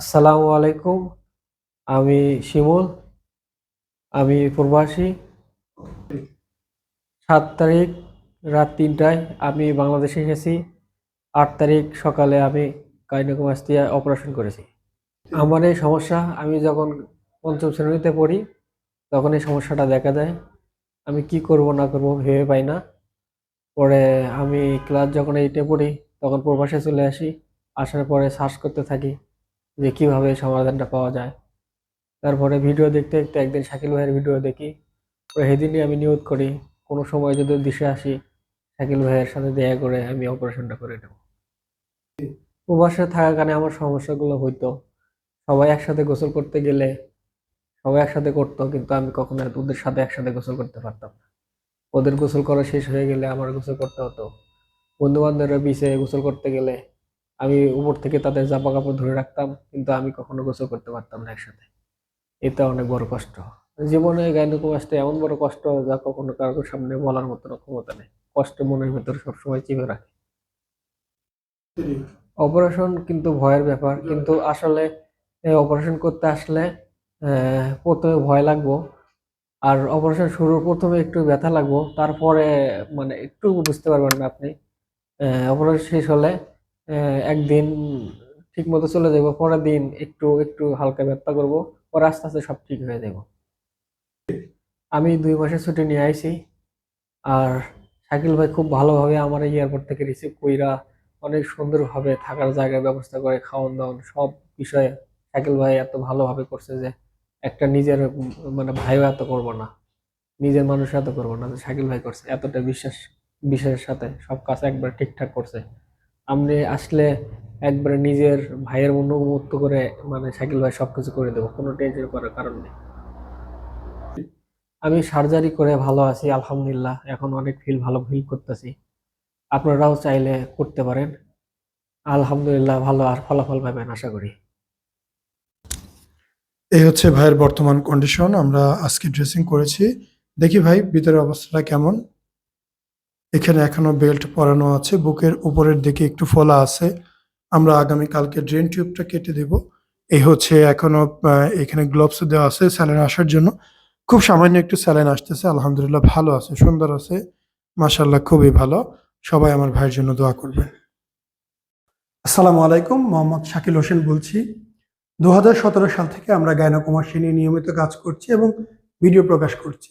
আসসালামু আলাইকুম। আমি শিমুল, আমি প্রবাসী। সাত তারিখ রাত তিনটায় আমি বাংলাদেশে এসেছি। আট তারিখ সকালে আমি গাইনোকোমাস্টিয়া অপারেশন করেছি। আমার এই সমস্যা, আমি যখন পঞ্চম শ্রেণীতে পড়ি, তখন এই সমস্যাটা দেখা দেয়। আমি কি করব, না করব ভেবে পাই না। পরে আমি ক্লাস যখন এইটে পড়ি, তখন প্রবাসে চলে আসি। আসার পরে সার্চ করতে থাকি। যে কীভাবে সমাধানটা পাওয়া যায়। তারপরে ভিডিও দেখতে দেখতে একদিন শাকিল ভাইয়ের ভিডিও দেখি। সেদিনই আমি নিয়োগ করি। কোনো সময় যদি দিশে আসি, শাকিল ভাইয়ের সাথে দেয়া করে আমি অপারেশনটা করে নেব। প্রবাসে থাকাকালীন আমার সমস্যাগুলো হইতো। সবাই একসাথে গোসল করতে গেলে সবাই একসাথে করতো, কিন্তু আমি কখনো ওদের সাথে একসাথে গোসল করতে পারতাম না। ওদের গোসল করা শেষ হয়ে গেলে আমার গোসল করতে হতো। বন্ধু বান্ধবরা বিচে গোসল করতে গেলে আমি উপর থেকে তাদের জামা কাপড় ধরে রাখতাম, কিন্তু আমি কখনো গোসল করতে পারতাম না একসাথে। এটা অনেক বড় কষ্ট। জীবনে গাইনোকোমাস্টে এমন বড় কষ্ট যা কখনো কারোর সামনে বলার মতো ক্ষমতা নেই। কষ্ট মনের ভেতর সবসময় চেপে রাখে। অপারেশন কিন্তু ভয়ের ব্যাপার, কিন্তু আসলে অপারেশন করতে আসলে প্রথমে ভয় লাগবো, আর অপারেশন শুরুর প্রথমে একটু ব্যথা লাগবো, তারপরে মানে একটু বুঝতে পারবেন না আপনি অপারেশন শেষ হলে একদিন ঠিক মতো চলে যাব পরের দিন একটু একটু হালকা ব্যথা করব, পরে আস্তে আস্তে সব ঠিক হয়ে যাব আমি দুই মাসের ছুটি নিয়ে আইছি, আর শাকিল ভাই খুব ভালোভাবে আমার এয়ারপোর্ট থেকে রিসিভ কইরা অনেক সুন্দরভাবে থাকার জায়গার ব্যবস্থা করে খাওয়ান দাওয়ান সব বিষয়ে শাকিল ভাই এত ভালোভাবে করছে যে একটা নিজের মানে ভাইও এত করব না, নিজের মানুষ এত করব না যে শাকিল ভাই করছে। এতটা বিশ্বাস, বিশ্বাসের সাথে সব কাজ একবার ঠিকঠাক করছে। আপনি আসলে একবারে নিজের ভাইয়ের মন মুক্ত করে মানে শাকিল ভাই সবকিছু করে দেবো, কোনো টেনশন করার কারণ নেই। আমি সার্জারি করে ভালো আছি, আলহামদুলিল্লাহ। এখন অনেক ফিল ভালো ফিল করতেছি। আপনারাও চাইলে করতে পারেন। আলহামদুলিল্লাহ ভালো আর ফলাফল পাবেন, আশা করি। এই হচ্ছে ভাইয়ের বর্তমান কন্ডিশন আমরা আজকে ড্রেসিং করেছি। দেখি ভাই, ভিতরের অবস্থাটা কেমন? এখানে এখনও বেল্ট পরানো আছে বুকের উপরের দিকে একটু ফোলা আছে। আমরা আগামী কালকে ড্রেন টিউবটা কেটে দেব। এই হচ্ছে এখনও আহ, এখানে গ্লোভস দেওয়া আছে স্যালাইন আসার জন্য। খুব সামান্য একটু স্যালাইন আসতেছে আলহামদুলিল্লাহ ভালো আছে সুন্দর আছে। মাশাল্লাহ খুবই ভালো। সবাই আমার ভাইয়ের জন্য দোয়া করবেন। আসসালামু আলাইকুম মোহাম্মদ শাকিল হোসেন বলছি। দু হাজার সতেরো সাল থেকে আমরা গায়নাকুমাসী নিয়ে নিয়মিত কাজ করছি এবং ভিডিও প্রকাশ করছি।